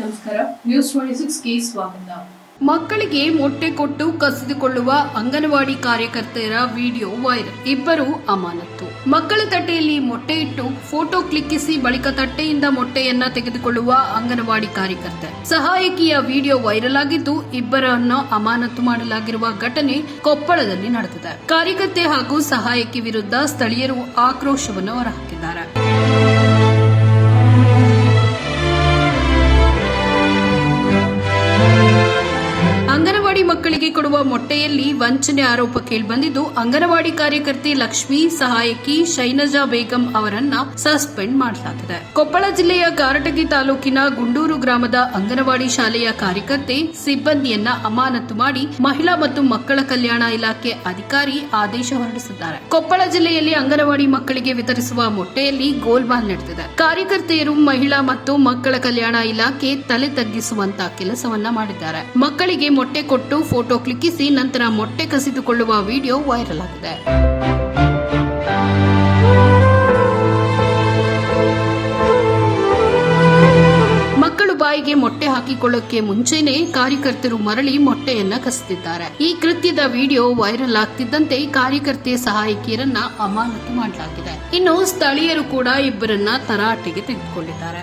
ನಮಸ್ಕಾರ. News twenty ಸಿಕ್ಸ್ಗೆ ಸ್ವಾಗತ. ಮಕ್ಕಳಿಗೆ ಮೊಟ್ಟೆ ಕೊಟ್ಟು ಕಸಿದುಕೊಳ್ಳುವ ಅಂಗನವಾಡಿ ಕಾರ್ಯಕರ್ತೆಯರ ವಿಡಿಯೋ ವೈರಲ್. ಇಬ್ಬರು ಅಮಾನತ್ತು. ಮಕ್ಕಳ ತಟ್ಟೆಯಲ್ಲಿ ಮೊಟ್ಟೆ ಇಟ್ಟು ಫೋಟೋ ಕ್ಲಿಕ್ಕಿಸಿ ಬಳಿಕ ತಟ್ಟೆಯಿಂದ ಮೊಟ್ಟೆಯನ್ನ ತೆಗೆದುಕೊಳ್ಳುವ ಅಂಗನವಾಡಿ ಕಾರ್ಯಕರ್ತೆ. ಸಹಾಯಕಿಯ ವಿಡಿಯೋ ವೈರಲ್ ಆಗಿದ್ದು ಇಬ್ಬರನ್ನು ಅಮಾನತು ಮಾಡಲಾಗಿರುವ ಘಟನೆ ಕೊಪ್ಪಳದಲ್ಲಿ ನಡೆದಿದೆ. ಕಾರ್ಯಕರ್ತೆ ಹಾಗೂ ಸಹಾಯಕಿ ವಿರುದ್ಧ ಸ್ಥಳೀಯರು ಆಕ್ರೋಶವನ್ನು ಹೊರಹಾಕಿದ್ದಾರೆ. ಕೊಡುವ ಮೊಟ್ಟೆಯಲ್ಲಿ ವಂಚನೆ ಆರೋಪ ಕೇಳಿಬಂದಿದ್ದು, ಅಂಗನವಾಡಿ ಕಾರ್ಯಕರ್ತೆ ಲಕ್ಷ್ಮಿ ಸಹಾಯಕಿ ಶೈನಜಾ ಬೇಗಂ ಅವರನ್ನ ಸಸ್ಪೆಂಡ್ ಮಾಡಲಾಗಿದೆ. ಕೊಪ್ಪಳ ಜಿಲ್ಲೆಯ ಕಾರಟಗಿ ತಾಲೂಕಿನ ಗುಂಡೂರು ಗ್ರಾಮದ ಅಂಗನವಾಡಿ ಶಾಲೆಯ ಕಾರ್ಯಕರ್ತೆ ಸಿಬ್ಬಂದಿಯನ್ನ ಅಮಾನತು ಮಾಡಿ ಮಹಿಳಾ ಮತ್ತು ಮಕ್ಕಳ ಕಲ್ಯಾಣ ಇಲಾಖೆ ಅಧಿಕಾರಿ ಆದೇಶ ಹೊರಡಿಸಿದ್ದಾರೆ. ಕೊಪ್ಪಳ ಜಿಲ್ಲೆಯಲ್ಲಿ ಅಂಗನವಾಡಿ ಮಕ್ಕಳಿಗೆ ವಿತರಿಸುವ ಮೊಟ್ಟೆಯಲ್ಲಿ ಗೋಲ್ಮಾಲ್ ನಡೆದಿದೆ. ಕಾರ್ಯಕರ್ತೆಯರು ಮಹಿಳಾ ಮತ್ತು ಮಕ್ಕಳ ಕಲ್ಯಾಣ ಇಲಾಖೆ ತಲೆ ತಗ್ಗಿಸುವಂತ ಕೆಲಸವನ್ನ ಮಾಡಿದ್ದಾರೆ. ಮಕ್ಕಳಿಗೆ ಮೊಟ್ಟೆ ಕೊಟ್ಟು ಫೋಟೋ ಕ್ಲಿಕ್ಕಿಸಿ ನಂತರ ಮೊಟ್ಟೆ ಕಸಿದುಕೊಳ್ಳುವ ವಿಡಿಯೋ ವೈರಲ್ ಆಗಿದೆ. ಬಾಯಿಗೆ ಮೊಟ್ಟೆ ಹಾಕಿಕೊಳ್ಳೋಕೆ ಮುಂಚೆನೆ ಕಾರ್ಯಕರ್ತರು ಮರಳಿ ಮೊಟ್ಟೆಯನ್ನ ಕಸಿದಿದ್ದಾರೆ. ಈ ಕೃತ್ಯದ ವಿಡಿಯೋ ವೈರಲ್ ಆಗ್ತಿದ್ದಂತೆ ಕಾರ್ಯಕರ್ತೆ ಸಹಾಯಕಿಯರನ್ನ ಅಮಾನತು ಮಾಡಲಾಗಿದೆ. ಇನ್ನು ಸ್ಥಳೀಯರು ಕೂಡ ಇಬ್ಬರನ್ನ ತರಾಟೆಗೆ ತೆಗೆದುಕೊಂಡಿದ್ದಾರೆ.